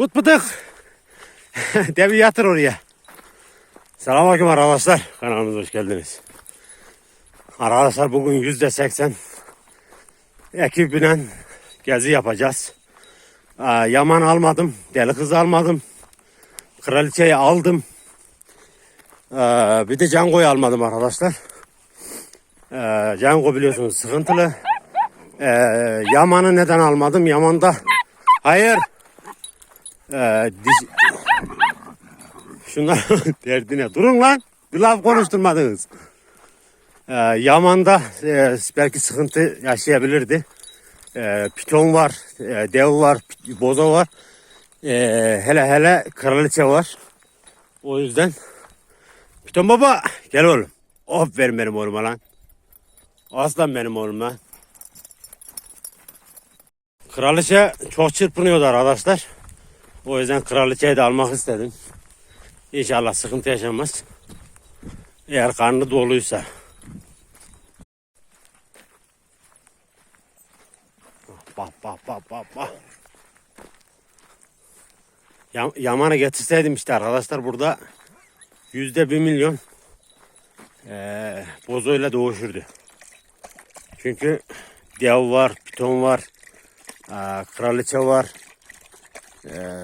Tut bıdık. Devi yatır oraya. Selamünaleyküm arkadaşlar. Kanalımıza hoş geldiniz. Arkadaşlar bugün yüzde seksen ekibiyle gezi yapacağız. Aa, Yaman almadım. Deli kız almadım. Kraliçeyi aldım. Aa, bir de Cango'yu almadım arkadaşlar. Ee, Cango biliyorsunuz sıkıntılı. Ee, Yaman'ı neden almadım? Yaman'da hayır. Ee, diş... Şunlar derdine durun lan. Bir laf konuşturmadınız. Ee, Yaman'da e, belki sıkıntı yaşayabilirdi. Ee, piton var, e, dev var, boza var. Ee, hele hele kraliçe var. O yüzden Piton baba gel oğlum. Aferin benim oğluma lan. Aslan benim oğluma. Kraliçe çok çırpınıyordu arkadaşlar. O yüzden kraliçeyi de almak istedim. İnşallah sıkıntı yaşamaz. Eğer karnı doluysa. Bak bak bak bak bak. Yam, Yaman'ı getirseydim işte arkadaşlar burada yüzde bir milyon eee bozoyla doğuşurdu. Çünkü dev var, piton var, eee, kraliçe var. Eee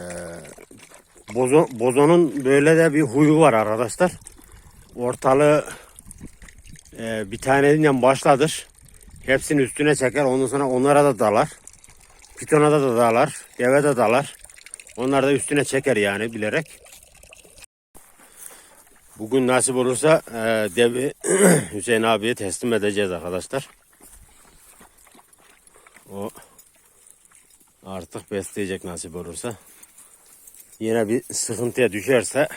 bozo, bozonun böyle de bir huyu var arkadaşlar. Ortalığı eee, bir taneyle başladır. Hepsini üstüne çeker. Ondan sonra onlara da dalar. Pitona da, da dalar. Deve de dalar. Onlar da üstüne çeker yani bilerek. Bugün nasip olursa e, devi Hüseyin abiye teslim edeceğiz arkadaşlar. O artık besleyecek nasip olursa. Yine bir sıkıntıya düşerse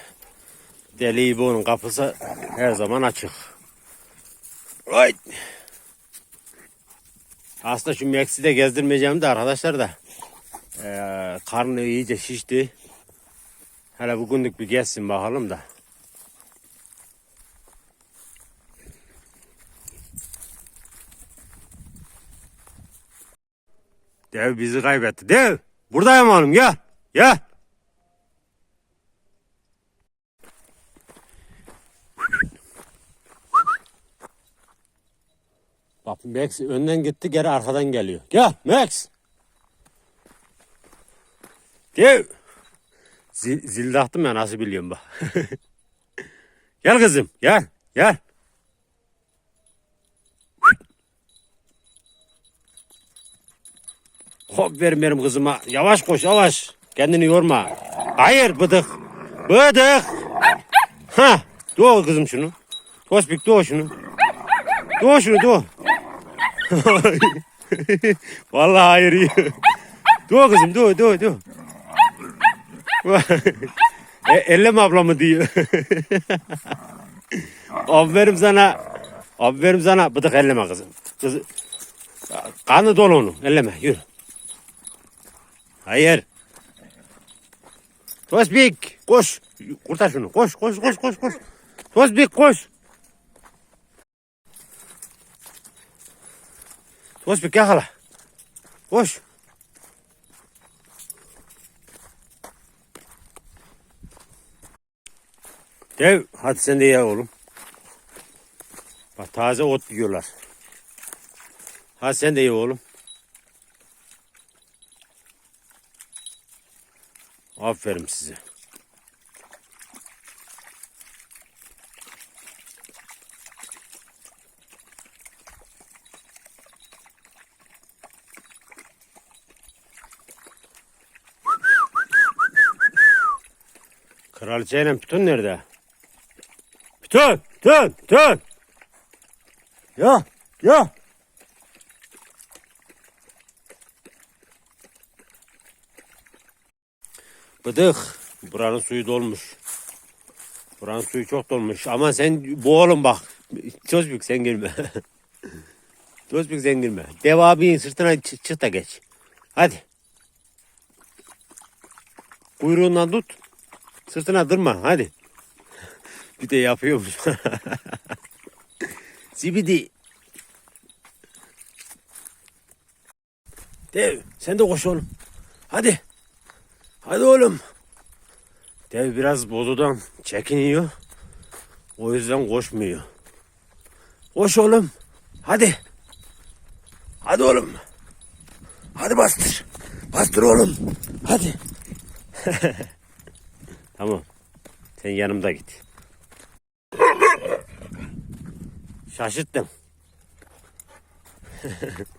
Deli İbo'nun kapısı her zaman açık. Ay. Aslında şu Max'i de gezdirmeyeceğim de arkadaşlar da e, karnı iyice şişti. Hele bugünlük bir gezsin bakalım da. Dev bizi kaybetti. Dev! Buradayım oğlum gel. Gel. Bak Max önden gitti geri arkadan geliyor. Gel Max. Dev. Zil, zil taktım ya nasıl biliyorum bak. gel kızım gel gel. Hop verin benim kızıma. Yavaş koş yavaş. Kendini yorma. Hayır bıdık. Bıdık. Ha. Doğ kızım şunu. Tospik doğ şunu. Doğ şunu doğ. Vallahi hayır iyi. Doğ kızım doğ doğ doğ. e, elleme ablamı diyor. Aferin sana. Aferin sana. Bıdık elleme kızım. Kız, kanı dolu onu. Elleme yürü. Hayır. Tospik koş. Kurtar şunu. Koş koş koş koş koş. Tospik koş. Tospik yakala. Koş. Dev hadi sen de ye oğlum. Bak taze ot yiyorlar. Hadi sen de ye oğlum. Aferin size. Kraliçeyle Piton nerede? Piton! Piton! Piton! Ya! Ya! Bıdık. Buranın suyu dolmuş. Buranın suyu çok dolmuş. Ama sen boğulun bak. Tozbük sen girme. Tozbük sen girme. Dev abinin sırtına çı- çık da geç. Hadi. Kuyruğundan tut. Sırtına durma hadi. Bir de yapıyormuş. Zibidi. Dev sen de koş oğlum. Hadi. Hadi oğlum. Dev biraz bozudan çekiniyor. O yüzden koşmuyor. Koş oğlum. Hadi. Hadi oğlum. Hadi bastır. Bastır oğlum. Hadi. tamam. Sen yanımda git. Şaşırttın.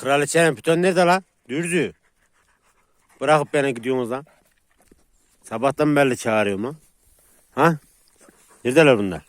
kraliçenin piton nerede lan? Dürzü. Bırakıp beni gidiyorsunuz lan. Sabahtan beri çağırıyorum lan. Ha? Neredeler bunlar?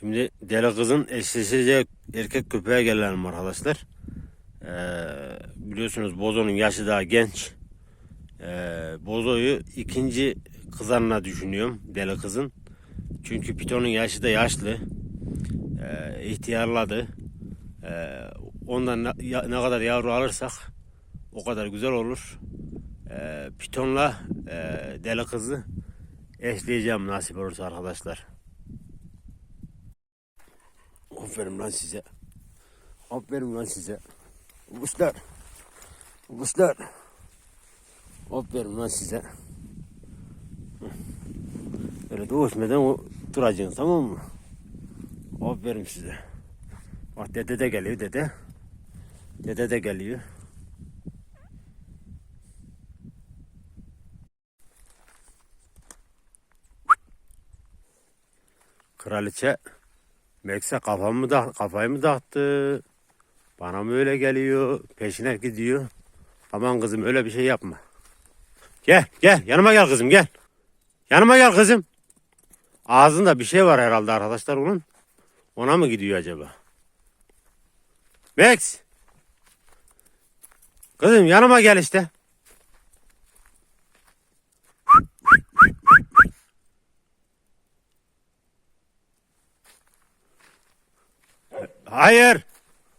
Şimdi deli kızın eşleşecek erkek köpeğe gelelim arkadaşlar. Ee, biliyorsunuz Bozo'nun yaşı daha genç. Ee, Bozo'yu ikinci kızarına düşünüyorum deli kızın. Çünkü Piton'un yaşı da yaşlı. Ee, ihtiyarladı. Ee, ondan ne, ne kadar yavru alırsak o kadar güzel olur. Ee, Piton'la e, deli kızı eşleyeceğim nasip olursa arkadaşlar. Aferin lan size. Aferin lan size. Kuşlar. Kuşlar. Aferin lan size. Böyle doğuşmadan duracaksın tamam mı? Aferin size. Bak dede de geliyor dede. Dede de geliyor. Kraliçe Mekse kafamı da kafayı mı dağıttı? Bana mı öyle geliyor? Peşine gidiyor. Aman kızım öyle bir şey yapma. Gel gel yanıma gel kızım gel. Yanıma gel kızım. Ağzında bir şey var herhalde arkadaşlar onun. Ona mı gidiyor acaba? Max. Kızım yanıma gel işte. Hayır.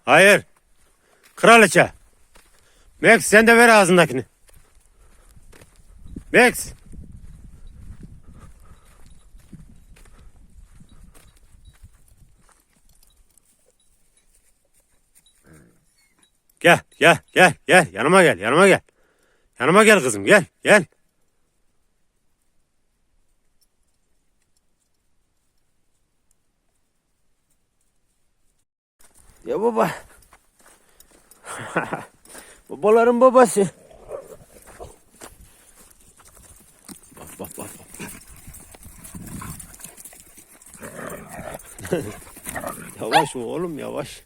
Hayır. Kraliçe. Max sen de ver ağzındakini. Max. Gel gel gel gel yanıma gel yanıma gel. Yanıma gel kızım gel gel. Ya baba. Babaların babası. Bak bak bak. yavaş oğlum yavaş.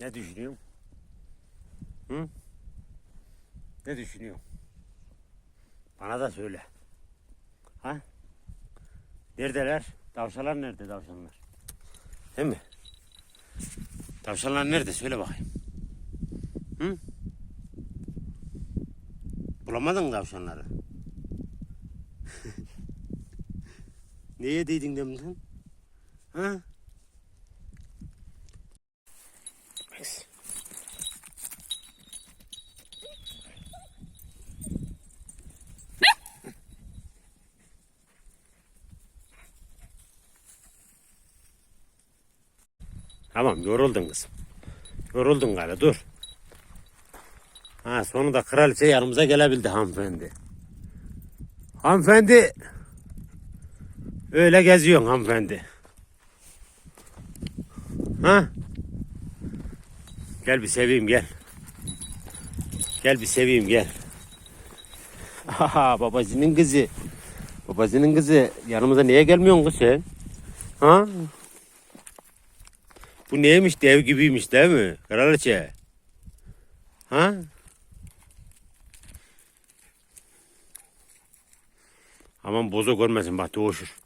Ne düşünüyorsun? Hı? Ne düşünüyorsun? Bana da söyle. Ha? Neredeler? Tavşanlar nerede tavşanlar? Değil mi? Tavşanlar nerede? Söyle bakayım. Hı? Bulamadın tavşanları? ne yediydin demden? Ha? Max. Tamam yoruldun kızım. Yoruldun galiba dur. Ha sonunda kraliçe yanımıza gelebildi hanımefendi. Hanımefendi. Öyle geziyorsun hanımefendi. Ha? Gel bir seveyim gel. Gel bir seveyim gel. Aha babacının kızı. Babacının kızı yanımıza niye gelmiyorsun kız sen? Ha? Bu neymiş dev gibiymiş değil mi? Kraliçe. Ha? Aman bozu görmesin bak doğuşur.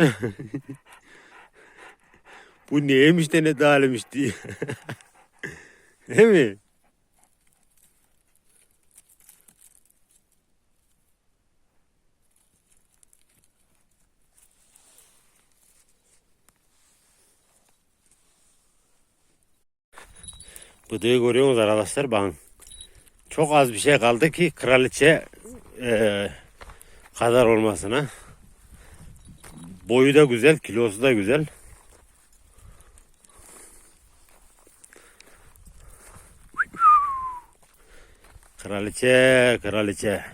Bu neymiş de ne dalimmiş diye. Değil mi? Bıdığı görüyorsunuz arkadaşlar bakın. Çok az bir şey kaldı ki kraliçe eee, kadar olmasına. Boyu da güzel, kilosu da güzel. Kraliçe, kraliçe.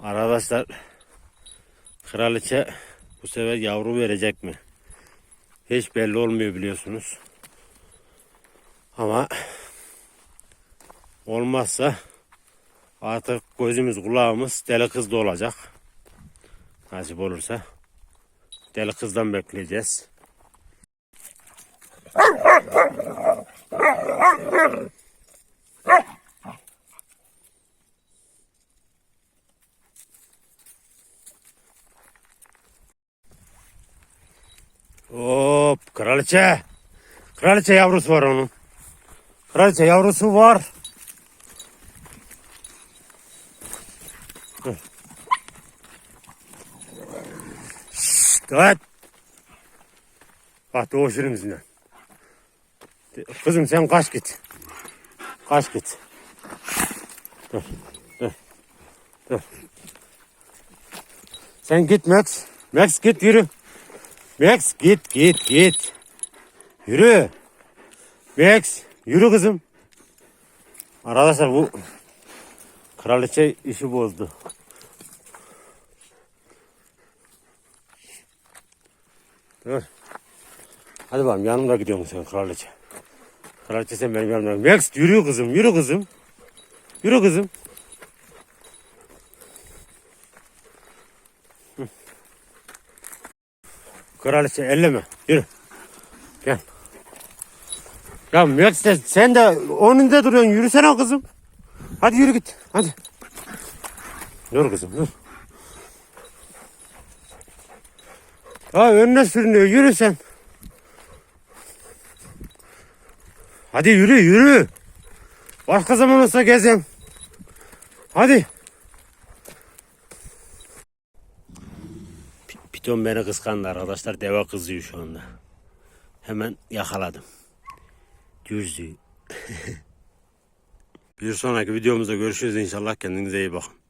Arkadaşlar, kraliçe bu sefer yavru verecek mi? Hiç belli olmuyor biliyorsunuz. Ama olmazsa artık gözümüz kulağımız deli kızda olacak. Nasip olursa deli kızdan bekleyeceğiz. Hop kraliçe. Kraliçe yavrusu var onun. Kraliçe yavrusu var. Kızım sen kaç git. Kaç git. Dur. Dur. Dur. Sen git Max. Max git yürü. Max git git git. Yürü. Max yürü kızım. Arkadaşlar bu kraliçe işi bozdu. Dur. Hadi bakalım yanımda gidiyorsun sen kraliçe. Kraliçe sen benim yanımda. Max yürü kızım yürü kızım. Yürü kızım. Hı. Kraliçe elleme. Yürü. Gel. Ya Max de, sen de önünde duruyorsun. Yürüsene kızım. Hadi yürü git. Hadi. Dur kızım dur. Ha önüne sürünüyor. Yürü sen. Hadi yürü yürü. Başka zaman olsa gezem. Hadi. Pi- Piton beni kıskandı arkadaşlar. Deve kızıyor şu anda. Hemen yakaladım. Dürzü. Bir sonraki videomuzda görüşürüz inşallah. Kendinize iyi bakın.